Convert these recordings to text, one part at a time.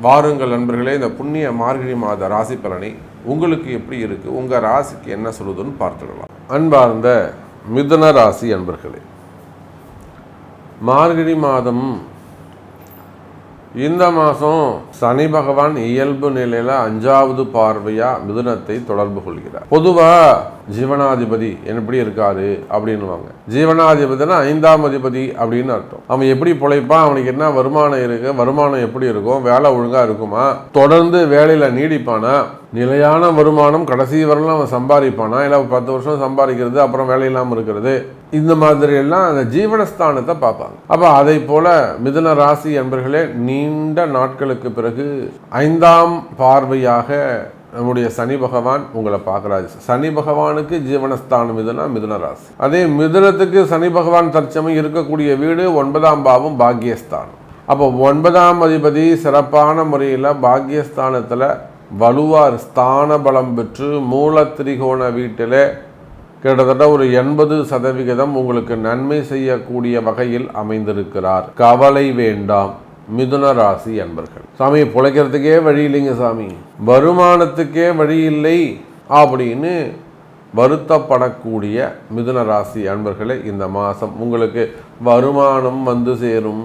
வாருங்கள் நண்பர்களே இந்த புண்ணிய மார்கழி மாத ராசி பலனை உங்களுக்கு எப்படி இருக்குது உங்கள் ராசிக்கு என்ன சொல்லுதுன்னு பார்த்துடலாம். அன்பார்ந்த மிதுன ராசி அன்பர்களே மார்கழி மாதம் இந்த மாதம் சனி பகவான் இயல்பு நிலையில் அஞ்சாவது பார்வையாக மிதுனத்தை தொடர்பு கொள்கிறார். பொதுவாக ஜீவனாதிபதி எப்படி இருக்காரு அப்படின்னுவாங்க. ஜீவனாதிபதினா ஐந்தாம் அதிபதி அப்படின்னு அர்த்தம். அவன் எப்படி பிழைப்பான்? அவனுக்கு என்ன வருமானம் இருக்கு? வருமானம் எப்படி இருக்கும்? வேலை ஒழுங்காக இருக்குமா? தொடர்ந்து வேலையில் நீடிப்பானா? நிலையான வருமானம் கடைசி வரலாம் அவன் சம்பாதிப்பானா? இல்லை பத்து வருஷம் சம்பாதிக்கிறது அப்புறம் வேலை இல்லாமல் இருக்கிறது? இந்த மாதிரி எல்லாம் அந்த ஜீவனஸ்தானத்தை பார்ப்பாங்க. அப்போ அதை போல மிதுன ராசி என்பர்களே நீண்ட நாட்களுக்கு பிறகு ஐந்தாம் பார்வையாக நம்முடைய சனி பகவான் உங்களை பார்க்குறாரு. சனி பகவானுக்கு ஜீவனஸ்தானம் இதுனா மிதுன ராசி. அதே மிதுனத்துக்கு சனி பகவான் தற்சமயம் இருக்கக்கூடிய வீடு ஒன்பதாம் பாவம் பாக்கியஸ்தானம். அப்போ ஒன்பதாம் அதிபதி சிறப்பான முறையில் பாக்கியஸ்தானத்தில் வலுவார் ஸ்தான பலம் பெற்று மூல திரிகோண வீட்டில் கிட்டத்தட்ட ஒரு எண்பது சதவிகிதம் உங்களுக்கு நன்மை செய்யக்கூடிய வகையில் அமைந்திருக்கிறார். கவலை வேண்டாம். மிதுன ராசி அன்பர்கள். சாமி பிழைக்கிறதுக்கே வழி இல்லைங்க சாமி. வருமானத்துக்கே வழி இல்லை அப்படின்னு வருத்தப்படக்கூடிய மிதுன ராசி அன்பர்களே இந்த மாதம் உங்களுக்கு வருமானம் வந்து சேரும்.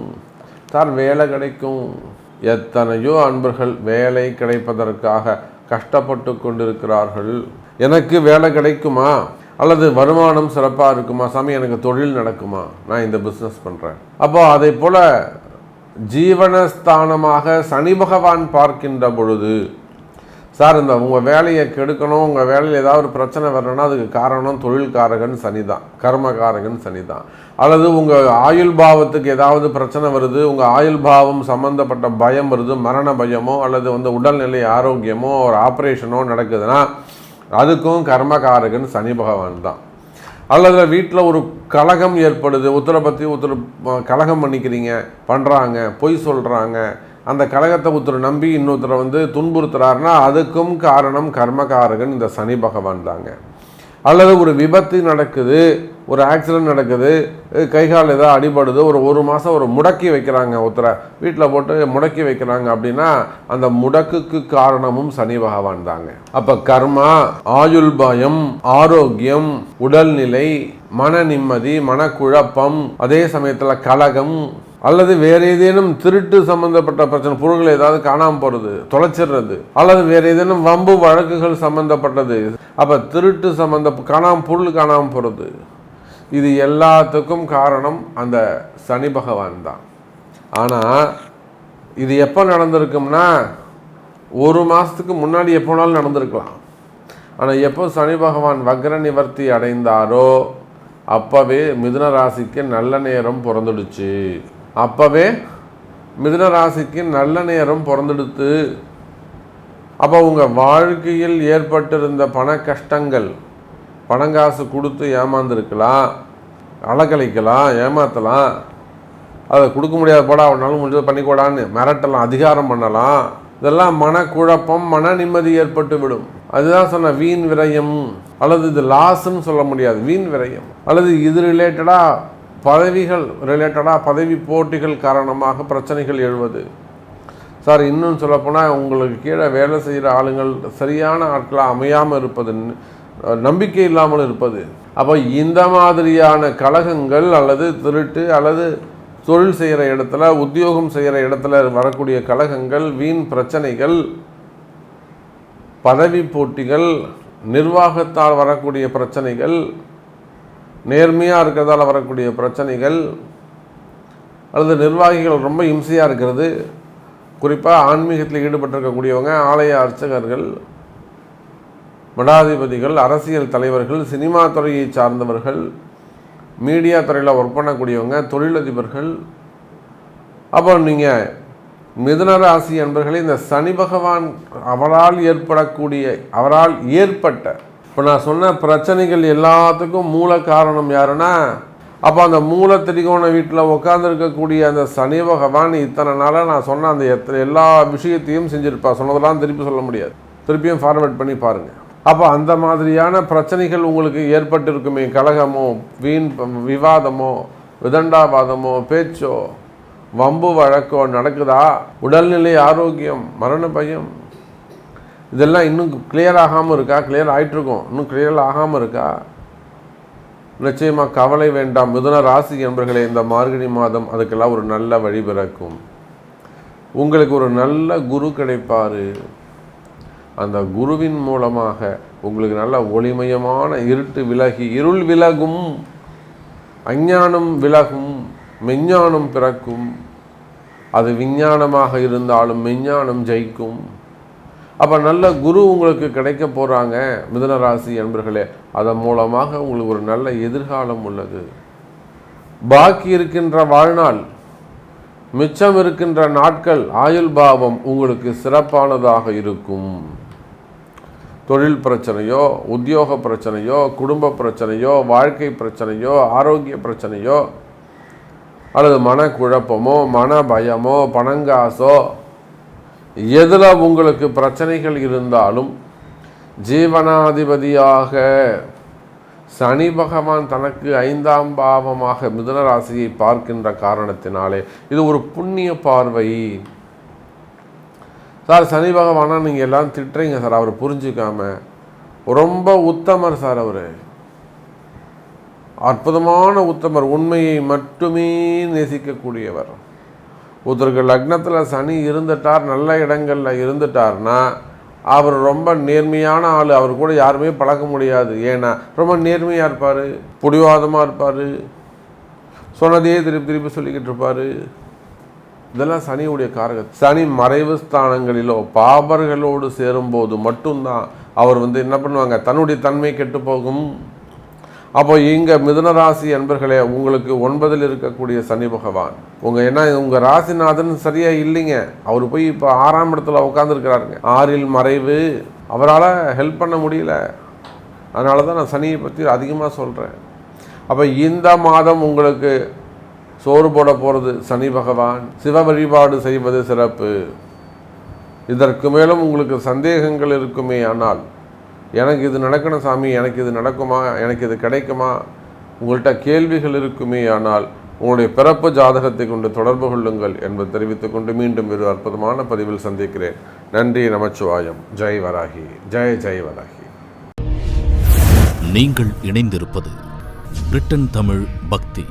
சார் வேலை கிடைக்கும். எத்தனையோ அன்பர்கள் வேலை கிடைப்பதற்காக கஷ்டப்பட்டு கொண்டிருக்கிறார்கள். எனக்கு வேலை கிடைக்குமா? அல்லது வருமானம் சிறப்பாக இருக்குமா? சாமி எனக்கு தொழில் நடக்குமா? நான் இந்த பிஸ்னஸ் பண்ணுறேன் அப்போ அதை போல் ஜீவனஸ்தானமாக சனி பகவான் பார்க்கின்ற பொழுது சார் இந்த உங்கள் வேலையை கெடுக்கணும் உங்கள் வேலையில் ஏதாவது ஒரு பிரச்சனை வரணும்னா அதுக்கு காரணம் தொழில்காரகன் சனி தான் கர்மகாரகன் சனி தான். அல்லது உங்கள் ஆயுள் பாவத்துக்கு ஏதாவது பிரச்சனை வருது உங்கள் ஆயுள் பாவம் சம்மந்தப்பட்ட பயம் வருது மரண பயமோ அல்லது வந்து உடல்நிலை ஆரோக்கியமோ ஒரு ஆப்ரேஷனோ நடக்குதுன்னா அதுக்கும் கர்மகாரகன் சனி பகவான் தான். அல்லது வீட்டில் ஒரு கலகம் ஏற்படுது. உத்தரை பற்றி ஒருத்தர் கலகம் பண்ணிக்கிறீங்க பண்ணுறாங்க பொய் சொல்கிறாங்க அந்த கலகத்தை ஒருத்தர் நம்பி இன்னொருத்தரை வந்து துன்புறுத்துறாருன்னா அதுக்கும் காரணம் கர்மகாரகன் இந்த சனி பகவான் தாங்க. அல்லது ஒரு விபத்து நடக்குது. ஒரு ஆக்சிடென்ட் நடக்குது கை கால் ஏதாவது அடிபடுது ஒரு ஒரு மாதம் ஒரு முடக்கி வைக்கிறாங்க ஒருத்தரை. வீட்டில் போட்டு முடக்கி வைக்கிறாங்க அப்படின்னா அந்த முடக்குக்கு காரணமும் சனி பகவான் தாங்க. அப்போ கர்மா ஆயுள் பயம் ஆரோக்கியம் உடல்நிலை மன நிம்மதி மனக்குழப்பம் அதே சமயத்தில் கலகம் அல்லது வேற ஏதேனும் திருட்டு சம்பந்தப்பட்ட பிரச்சனை பொருள்கள் ஏதாவது காணாமல் போகிறது தொலைச்சிடுறது அல்லது வேற ஏதேனும் வம்பு வழக்குகள் சம்பந்தப்பட்டது. அப்போ திருட்டு சம்பந்த காணாமல் பொருள் காணாமல் போகிறது இது எல்லாத்துக்கும் காரணம் அந்த சனி பகவான் தான். ஆனால் இது எப்போ நடந்திருக்கும்னா ஒரு மாதத்துக்கு முன்னாடி எப்போனாலும் நடந்திருக்கலாம். ஆனால் எப்போ சனி பகவான் வக்ர நிவர்த்தி அடைந்தாரோ அப்போவே மிதுன ராசிக்கு நல்ல நேரம் பிறந்துடுச்சு. அப்போவே மிதுன ராசிக்கு நல்ல நேரம் பிறந்துடுத்து அப்போ உங்கள் வாழ்க்கையில் ஏற்பட்டிருந்த பண கஷ்டங்கள் பணங்காசு கொடுத்து ஏமாந்துருக்கலாம் அலக்கழிக்கலாம் ஏமாற்றலாம் அதை கொடுக்க முடியாத போடா அவனாலும் முடிஞ்சது பண்ணிக்கூடான்னு மிரட்டலாம் அதிகாரம் பண்ணலாம். இதெல்லாம் மனக்குழப்பம் மன நிம்மதி ஏற்பட்டு விடும். அதுதான் சொன்ன வீண் விரயம். அல்லது இது லாஸ்ன்னு சொல்ல முடியாது வீண் விரயம். அல்லது இது ரிலேட்டடாக பதவிகள் ரிலேட்டடாக பதவி போட்டிகள் காரணமாக பிரச்சனைகள் எழுவது. சார் இன்னும் சொல்லப்போனால் உங்களுக்கு கீழே வேலை செய்கிற ஆளுங்கள் சரியான ஆட்களாக அமையாமல் இருப்பது நம்பிக்கை இல்லாமல் இருப்பது. அப்போ இந்த மாதிரியான கழகங்கள் அல்லது திருட்டு அல்லது தொழில் செய்கிற இடத்துல உத்தியோகம் செய்கிற இடத்துல வரக்கூடிய கழகங்கள் வீண் பிரச்சனைகள் பதவி போட்டிகள் நிர்வாகத்தால் வரக்கூடிய பிரச்சனைகள் நேர்மையாக இருக்கிறதால வரக்கூடிய பிரச்சனைகள் அல்லது நிர்வாகிகள் ரொம்ப இம்சையாக இருக்கிறது. குறிப்பாக ஆன்மீகத்தில் ஈடுபட்டிருக்கக்கூடியவங்க ஆலய அர்ச்சகர்கள் மடாதிபதிகள் அரசியல் தலைவர்கள் சினிமா துறையை சார்ந்தவர்கள் மீடியா துறையில் ஒர்க் பண்ணக்கூடியவங்க தொழிலதிபர்கள். அப்போ நீங்கள் மிதுன ராசி என்பர்களே இந்த சனி பகவான் அவரால் ஏற்படக்கூடிய அவரால் ஏற்பட்ட இப்போ நான் சொன்ன பிரச்சனைகள் எல்லாத்துக்கும் மூல காரணம் யாருன்னா அப்போ அந்த மூல திரிகோண வீட்டில் உட்காந்துருக்கக்கூடிய அந்த சனி பகவான் இத்தனை நாளாக நான் சொன்ன அந்த எத்தனை எல்லா விஷயத்தையும் செஞ்சுருப்பா. சொன்னதெல்லாம் திருப்பி சொல்ல முடியாது. திருப்பியும் ஃபார்வேர்ட் பண்ணி பாருங்கள் அப்போ அந்த மாதிரியான பிரச்சனைகள் உங்களுக்கு ஏற்பட்டிருக்குமே? கலகமோ வீண் விவாதமோ விதண்டாவாதமோ பேச்சோ வம்பு வழக்கோ நடக்குதா? உடல்நிலை ஆரோக்கியம் மரண பயம். இதெல்லாம் இன்னும் கிளியர் ஆகாமல் இருக்கா? கிளியர் ஆகிட்டுருக்கோம் இன்னும் கிளியர் ஆகாமல் இருக்கா? நிச்சயமாக கவலை வேண்டாம். மிதுன ராசி என்பர்களே இந்த மார்கழி மாதம் அதுக்கெல்லாம் ஒரு நல்ல வழி பிறக்கும். உங்களுக்கு ஒரு நல்ல குரு கிடைப்பார். அந்த குருவின் மூலமாக உங்களுக்கு நல்ல ஒளிமயமான இருட்டு விலகி இருள் விலகும். அஞ்ஞானம் விலகும் மெஞ்ஞானம் பிறக்கும். அது விஞ்ஞானமாக இருந்தாலும் மெஞ்ஞானம் ஜெயிக்கும். அப்போ நல்ல குரு உங்களுக்கு கிடைக்க போகிறாங்க மிதனராசி என்பர்களே அதன் மூலமாக உங்களுக்கு ஒரு நல்ல எதிர்காலம் உள்ளது. பாக்கி இருக்கின்ற வாழ்நாள் மிச்சம் இருக்கின்ற நாட்கள் ஆயுள் பாவம் உங்களுக்கு சிறப்பானதாக இருக்கும். தொழில் பிரச்சனையோ உத்தியோக பிரச்சனையோ குடும்ப பிரச்சனையோ வாழ்க்கை பிரச்சனையோ ஆரோக்கிய பிரச்சனையோ அல்லது மனக்குழப்பமோ மன பயமோ பணங்காசோ எதில் உங்களுக்கு பிரச்சனைகள் இருந்தாலும் ஜீவனாதிபதியாக சனி பகவான் தனக்கு ஐந்தாம் பாவமாக மிதுன ராசியை பார்க்கின்ற காரணத்தினாலே இது ஒரு புண்ணிய பார்வை. சார் சனி பகவானா நீங்கள் எல்லாம் திட்டுறீங்க சார் அவர் புரிஞ்சுக்காம. ரொம்ப உத்தமர் சார் அவர். அற்புதமான உத்தமர் உண்மையை மட்டுமே நேசிக்கக்கூடியவர். ஒருத்தருக்கு லக்னத்தில் சனி இருந்துட்டார் நல்ல இடங்களில் இருந்துட்டார்னா அவர் ரொம்ப நேர்மையான ஆள் அவர் கூட யாருமே பழக்க முடியாது. ஏன்னா ரொம்ப நேர்மையாக இருப்பார் புடிவாதமாக இருப்பார் சொன்னதையே திருப்பி திருப்பி சொல்லிக்கிட்டு இருப்பார். இதெல்லாம் சனியுடைய காரகம் சனி மறைவு ஸ்தானங்களிலோ பாபர்களோடு சேரும்போது மட்டும்தான் அவர் வந்து என்ன பண்ணுவாங்க? தன்னுடைய தன்மை கெட்டு போகும். அப்போ இங்கே மிதுனராசி என்பர்களே உங்களுக்கு ஒன்பதில் இருக்கக்கூடிய சனி பகவான். உங்கள் என்ன உங்கள் ராசிநாதன் சரியாக இல்லைங்க. அவர் போய் இப்போ ஆறாம் இடத்துல உட்காந்துருக்கிறாருங்க ஆறில் மறைவு. அவரால் ஹெல்ப் பண்ண முடியல. அதனால தான் நான் சனியை பற்றி அதிகமாக சொல்கிறேன் அப்போ இந்த மாதம் உங்களுக்கு சோறு போட போகிறது சனி பகவான் சிவ வழிபாடு செய்வது சிறப்பு. இதற்கு மேலும் உங்களுக்கு சந்தேகங்கள் இருக்குமே ஆனால் எனக்கு இது நடக்கணும் சாமி எனக்கு இது நடக்குமா எனக்கு இது கிடைக்குமா உங்கள்கிட்ட கேள்விகள் இருக்குமே ஆனால் உங்களுடைய பிறப்பு ஜாதகத்தை கொண்டு தொடர்பு கொள்ளுங்கள் என்பது தெரிவித்துக் கொண்டு மீண்டும் ஒரு அற்புதமான பதிவில் சந்திக்கிறேன். நன்றி நமச்சிவாயம். ஜெய் வராகி. ஜெய ஜெய் வராகி. நீங்கள் இணைந்திருப்பது பிரிட்டன் தமிழ் பக்தி.